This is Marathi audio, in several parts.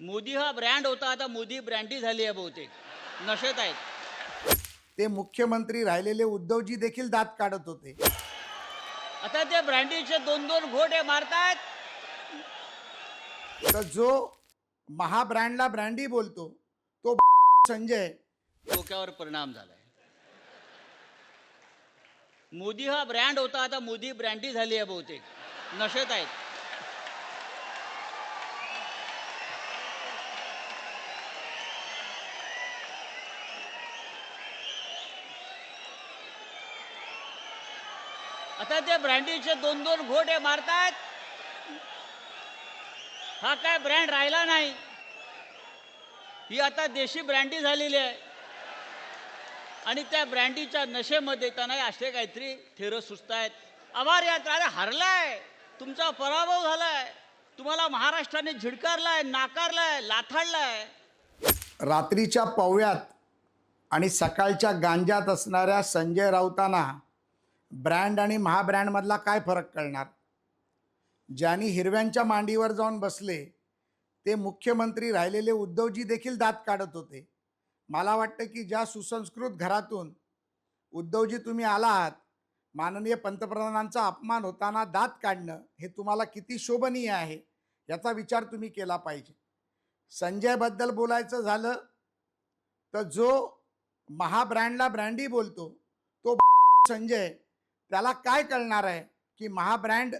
मोदी हा ब्रँड होता आता मोदी ब्रँडी झाली आहे बहुतेक. नशेत आहेत. ते मुख्यमंत्री राहिलेले उद्धवजी देखील दात काढत होते. आता ते ब्रँडीचे दोन दोन घोटे मारतायत. तर जो महाब्रँडला ब्रँडी बोलतो तो संजय. डोक्यावर परिणाम झालाय. मोदी हा ब्रँड होता आता मोदी ब्रँडी झाली आहे बहुतेक. नशेत आहेत. आता ते ब्रँडीचे दोन दोन घोटे मारतायत. हा काय ब्रँड राहिला नाही. ही आता देशी ब्रँडी झालेली आहे. आणि त्या ब्रँडीच्या नशेमध्ये त्यांना असे काहीतरी थेर सुचत आहेत आभार यात्रा अरे हरलाय. तुमचा पराभव झालाय. तुम्हाला महाराष्ट्राने झिडकारलाय नाकारलाय लाथाडलाय. रात्रीच्या पवळ्यात आणि सकाळच्या गांजात असणाऱ्या संजय राऊतांना ब्रँड आणि महाब्रँडमधला काय फरक कळणार? ज्यांनी हिरव्यांच्या मांडीवर जाऊन बसले ते मुख्यमंत्री राहिलेले उद्धवजी देखील दात काढत होते. मला वाटतं की ज्या सुसंस्कृत घरातून उद्धवजी तुम्ही आला आहात माननीय पंतप्रधानांचा अपमान होताना दात काढणं हे तुम्हाला किती शोभनीय आहे याचा विचार तुम्ही केला पाहिजे. संजयबद्दल बोलायचं झालं तर जो महाब्रँडला ब्रँडी बोलतो तो संजय त्याला काय कळणार आहे की महाब्रँड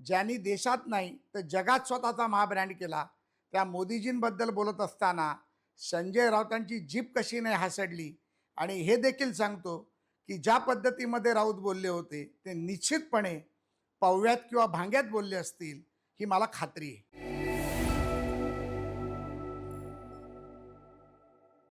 ज्यांनी देशात नाही तर जगात स्वतःचा महाब्रँड केला. त्या मोदीजींबद्दल बोलत असताना संजय राऊतांची जीप कशी नाही हासडली? आणि हे देखील सांगतो की ज्या पद्धतीमध्ये राऊत बोलले होते ते निश्चितपणे पव्यात किंवा भांग्यात बोलले असतील ही मला खात्री आहे.